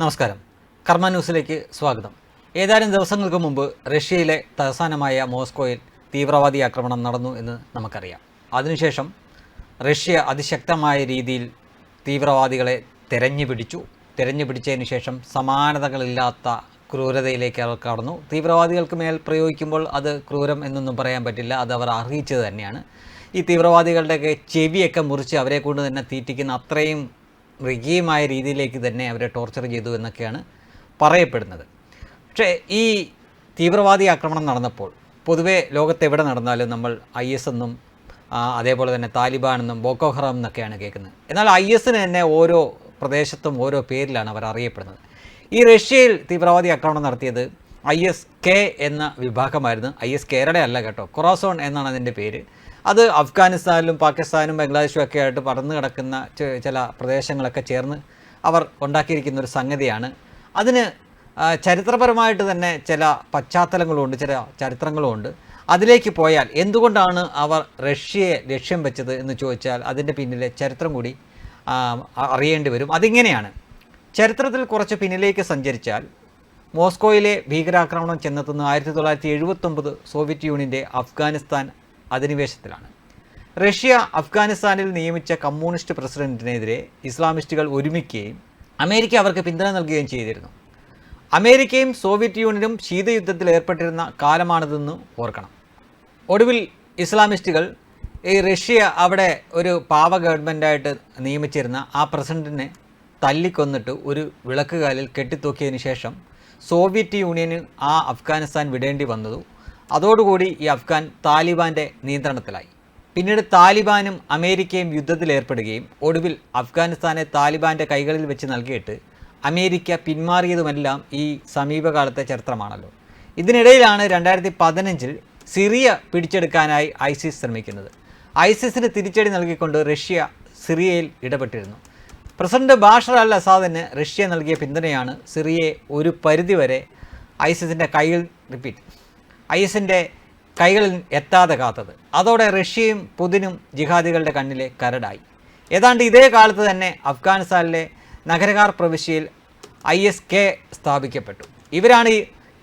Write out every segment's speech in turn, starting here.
നമസ്കാരം. കർമ്മ ന്യൂസിലേക്ക് സ്വാഗതം. ഏതാനും ദിവസങ്ങൾക്ക് മുമ്പ് റഷ്യയിലെ തലസ്ഥാനമായ മോസ്കോയിൽ തീവ്രവാദി ആക്രമണം നടന്നു എന്ന് നമുക്കറിയാം. അതിനുശേഷം റഷ്യ അതിശക്തമായ രീതിയിൽ തീവ്രവാദികളെ തെരഞ്ഞു പിടിച്ചു. തെരഞ്ഞു പിടിച്ചതിന് ശേഷം സമാനതകളില്ലാത്ത ക്രൂരതയിലേക്ക് അവർ കടന്നു. തീവ്രവാദികൾക്ക് മേൽ പ്രയോഗിക്കുമ്പോൾ അത് ക്രൂരം എന്നൊന്നും പറയാൻ പറ്റില്ല. അത് അവർ അർഹിച്ചത് തന്നെയാണ്. ഈ തീവ്രവാദികളുടെയൊക്കെ ചെവിയൊക്കെ മുറിച്ച് അവരെ കൊണ്ട് തന്നെ തീറ്റിക്കുന്ന അത്രയും മൃഗീയമായ രീതിയിലേക്ക് തന്നെ അവരെ ടോർച്ചർ ചെയ്തു എന്നൊക്കെയാണ് പറയപ്പെടുന്നത്. പക്ഷേ ഈ തീവ്രവാദി ആക്രമണം നടന്നപ്പോൾ പൊതുവേ ലോകത്തെവിടെ നടന്നാലും നമ്മൾ ഐ എസ് എന്നും അതേപോലെ തന്നെ താലിബാൻ എന്നും ബോക്കോ ഹറാം എന്നൊക്കെയാണ് കേൾക്കുന്നത്. എന്നാൽ ഐ എസിന് തന്നെ ഓരോ പ്രദേശത്തും ഓരോ പേരിലാണ് അവർ അറിയപ്പെടുന്നത്. ഈ റഷ്യയിൽ തീവ്രവാദി ആക്രമണം നടത്തിയത് ഐ എസ് കെ എന്ന വിഭാഗമായിരുന്നു. ഐ എസ് കേരള അല്ല കേട്ടോ കൊറാസോൺ എന്നാണ് അതിന്റെ പേര്. അത് അഫ്ഗാനിസ്ഥാനിലും പാകിസ്ഥാനും ബംഗ്ലാദേശും ഒക്കെ ആയിട്ട് പടർന്നു കിടക്കുന്ന ചില പ്രദേശങ്ങളൊക്കെ ചേർന്ന് അവർ ഉണ്ടാക്കിയിരിക്കുന്ന ഒരു സംഗതിയാണ്. അതിന് ചരിത്രപരമായിട്ട് തന്നെ ചില പശ്ചാത്തലങ്ങളുമുണ്ട് ചില ചരിത്രങ്ങളുമുണ്ട് അതിലേക്ക് പോയാൽ എന്തുകൊണ്ടാണ് അവർ റഷ്യയെ ലക്ഷ്യം വെച്ചത് എന്ന് ചോദിച്ചാൽ അതിന്റെ പിന്നിലെ ചരിത്രം കൂടി അറിയേണ്ടി വരും. അതിങ്ങനെയാണ്. ചരിത്രത്തിൽ കുറച്ച് പിന്നിലേക്ക് സഞ്ചരിച്ചാൽ മോസ്കോയിലെ ഭീകരാക്രമണം ചെന്നെത്തുന്ന ആയിരത്തി തൊള്ളായിരത്തി എഴുപത്തൊമ്പത് സോവിയറ്റ് യൂണിയന്റെ അഫ്ഗാനിസ്ഥാൻ അധിനിവേശത്തിലാണ്. റഷ്യ അഫ്ഗാനിസ്ഥാനിൽ നിയമിച്ച കമ്മ്യൂണിസ്റ്റ് പ്രസിഡന്റിനെതിരെ ഇസ്ലാമിസ്റ്റുകൾ ഒരുമിക്കുകയും അമേരിക്ക അവർക്ക് പിന്തുണ നൽകുകയും ചെയ്തിരുന്നു. അമേരിക്കയും സോവിയറ്റ് യൂണിയനും ശീതയുദ്ധത്തിൽ ഏർപ്പെട്ടിരുന്ന കാലമാണിതെന്ന് ഓർക്കണം. ഒടുവിൽ ഇസ്ലാമിസ്റ്റുകൾ ഈ റഷ്യ അവിടെ ഒരു പാവ ഗവൺമെന്റായിട്ട് നിയമിച്ചിരുന്ന ആ പ്രസിഡന്റിനെ തല്ലിക്കൊന്നിട്ട് ഒരു വിളക്കുകാലിൽ കെട്ടിത്തൂക്കിയതിന് ശേഷം സോവിയറ്റ് യൂണിയന് ആ അഫ്ഗാനിസ്ഥാൻ വിടേണ്ടി വന്നതു അതോടുകൂടി ഈ അഫ്ഗാൻ താലിബാന്റെ നിയന്ത്രണത്തിലായി. പിന്നീട് താലിബാനും അമേരിക്കയും യുദ്ധത്തിൽ ഏർപ്പെടുകയും ഒടുവിൽ അഫ്ഗാനിസ്ഥാനെ താലിബാന്റെ കൈകളിൽ വെച്ച് നൽകിയിട്ട് അമേരിക്ക പിന്മാറിയതുമെല്ലാം ഈ സമീപകാലത്തെ ചരിത്രമാണല്ലോ. ഇതിനിടയിലാണ് രണ്ടായിരത്തി പതിനഞ്ചിൽ സിറിയ പിടിച്ചെടുക്കാനായി ഐസിസ് ശ്രമിക്കുന്നത്. ഐസിസിന് തിരിച്ചടി നൽകിക്കൊണ്ട് റഷ്യ സിറിയയിൽ ഇടപെട്ടിരുന്നു. പ്രസിഡന്റ് ബാഷർ അൽ അസാദിന് റഷ്യ നൽകിയ പിന്തുണയാണ് സിറിയയെ ഒരു പരിധിവരെ ഐസിസിന്റെ കയ്യിൽ റിപ്പീറ്റ് ഐസിന്റെ കൈകളിൽ എത്താതെ കാത്തത്. അതോടെ റഷ്യയും പുതിനും ജിഹാദികളുടെ കണ്ണിലെ കരടായി. ഏതാണ്ട് ഇതേ കാലത്ത് തന്നെ അഫ്ഗാനിസ്ഥാനിലെ നഗരകാർ പ്രവിശ്യയിൽ ഐ എസ് കെ സ്ഥാപിക്കപ്പെട്ടു. ഇവരാണ്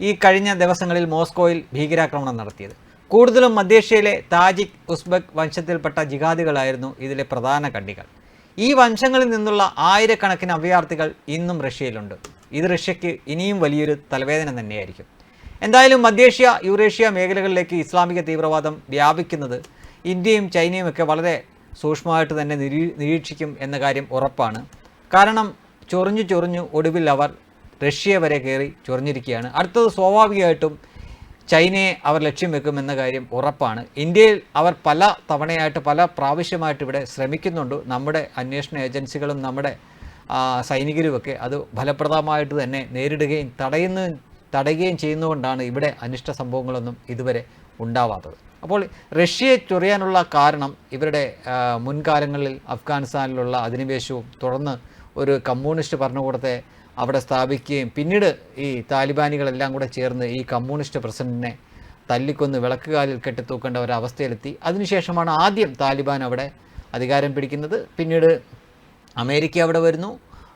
ഈ കഴിഞ്ഞ ദിവസങ്ങളിൽ മോസ്കോയിൽ ഭീകരാക്രമണം നടത്തിയത്. കൂടുതലും മധ്യേഷ്യയിലെ താജിക് ഉസ്ബെക് വംശത്തിൽപ്പെട്ട ജിഹാദികളായിരുന്നു ഇതിലെ പ്രധാന കണ്ണികൾ. ഈ വംശങ്ങളിൽ നിന്നുള്ള ആയിരക്കണക്കിന് അഭയാർത്ഥികൾ ഇന്നും റഷ്യയിലുണ്ട്. ഇത് റഷ്യയ്ക്ക് ഇനിയും വലിയൊരു തലവേദന തന്നെയായിരിക്കും. എന്തായാലും മധ്യേഷ്യ യൂറേഷ്യ മേഖലകളിലേക്ക് ഇസ്ലാമിക തീവ്രവാദം വ്യാപിക്കുന്നത് ഇന്ത്യയും ചൈനയും ഒക്കെ വളരെ സൂക്ഷ്മമായിട്ട് തന്നെ നിരീ നിരീക്ഷിക്കും എന്ന കാര്യം ഉറപ്പാണ്. കാരണം ചൊറിഞ്ഞു ചൊറിഞ്ഞു ഒടുവിൽ അവർ റഷ്യ വരെ കയറി ചൊറിഞ്ഞിരിക്കുകയാണ്. അടുത്തത് സ്വാഭാവികമായിട്ടും ചൈനയെ അവർ ലക്ഷ്യം വെക്കുമെന്ന കാര്യം ഉറപ്പാണ്. ഇന്ത്യയിൽ അവർ പല തവണയായിട്ട് പല പ്രാവശ്യമായിട്ട് ഇവിടെ ശ്രമിക്കുന്നുണ്ട്. നമ്മുടെ അന്വേഷണ ഏജൻസികളും നമ്മുടെ സൈനികരുമൊക്കെ അത് ഫലപ്രദമായിട്ട് തന്നെ നേരിടുകയും തടയുന്ന തടയുകയും ചെയ്യുന്നതുകൊണ്ടാണ് ഇവിടെ അനിഷ്ട സംഭവങ്ങളൊന്നും ഇതുവരെ ഉണ്ടാവാത്തത്. അപ്പോൾ റഷ്യയെ ചൊറിയാനുള്ള കാരണം ഇവരുടെ മുൻകാലങ്ങളിൽ അഫ്ഗാനിസ്ഥാനിലുള്ള അധിനിവേശവും തുടർന്ന് ഒരു കമ്മ്യൂണിസ്റ്റ് ഭരണകൂടത്തെ അവിടെ സ്ഥാപിക്കുകയും പിന്നീട് ഈ താലിബാനികളെല്ലാം കൂടെ ചേർന്ന് ഈ കമ്മ്യൂണിസ്റ്റ് പ്രസിഡന്റിനെ തല്ലിക്കൊന്ന് വിളക്കുകാലിൽ കെട്ടിത്തൂക്കേണ്ട ഒരവസ്ഥയിലെത്തി. അതിനുശേഷമാണ് ആദ്യം താലിബാൻ അവിടെ അധികാരം പിടിക്കുന്നത്. പിന്നീട് അമേരിക്ക അവിടെ വരുന്നു.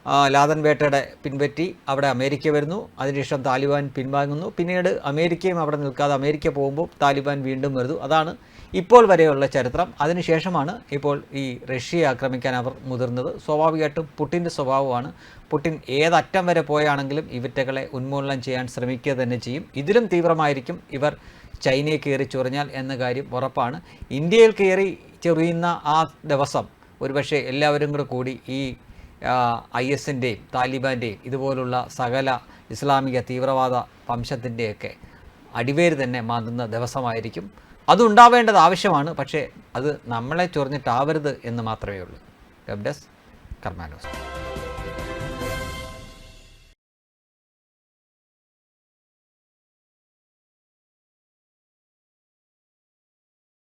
ലാദൻ വേട്ടയുടെ പിൻപറ്റി അവിടെ അമേരിക്ക വരുന്നു. അതിനുശേഷം താലിബാൻ പിൻവാങ്ങുന്നു. പിന്നീട് അമേരിക്കയും അവിടെ നിൽക്കാതെ അമേരിക്ക പോകുമ്പോൾ താലിബാൻ വീണ്ടും വരുന്നു. അതാണ് ഇപ്പോൾ വരെയുള്ള ചരിത്രം. അതിനുശേഷമാണ് ഇപ്പോൾ ഈ റഷ്യയെ ആക്രമിക്കാൻ അവർ മുതിർന്നത്. സ്വാഭാവികമായിട്ടും പുട്ടിന്റെ സ്വഭാവമാണ്. പുട്ടിൻ ഏതറ്റം വരെ പോയാണെങ്കിലും ഇവറ്റകളെ ഉന്മൂലനം ചെയ്യാൻ ശ്രമിക്കുക തന്നെ ചെയ്യും. ഇതിലും തീവ്രമായിരിക്കും ഇവർ ചൈനയെ കയറി ചൊറിഞ്ഞാൽ എന്ന കാര്യം ഉറപ്പാണ്. ഇന്ത്യയിൽ കയറി ചൊറിയുന്ന ആ ദിവസം ഒരുപക്ഷെ എല്ലാവരും കൂടെ കൂടി ഈ ഐ എസിന്റെയും താലിബാന്റെയും ഇതുപോലുള്ള സകല ഇസ്ലാമിക തീവ്രവാദ വംശത്തിന്റെയൊക്കെ അടിവേര് തന്നെ മാന്തുന്ന ദിവസമായിരിക്കും. അതുണ്ടാവേണ്ടത് ആവശ്യമാണ് പക്ഷേ അത് നമ്മളെ ചൊറിഞ്ഞിട്ടാവരുത് എന്ന് മാത്രമേ ഉള്ളൂ. Web desk കർമാനോസ്.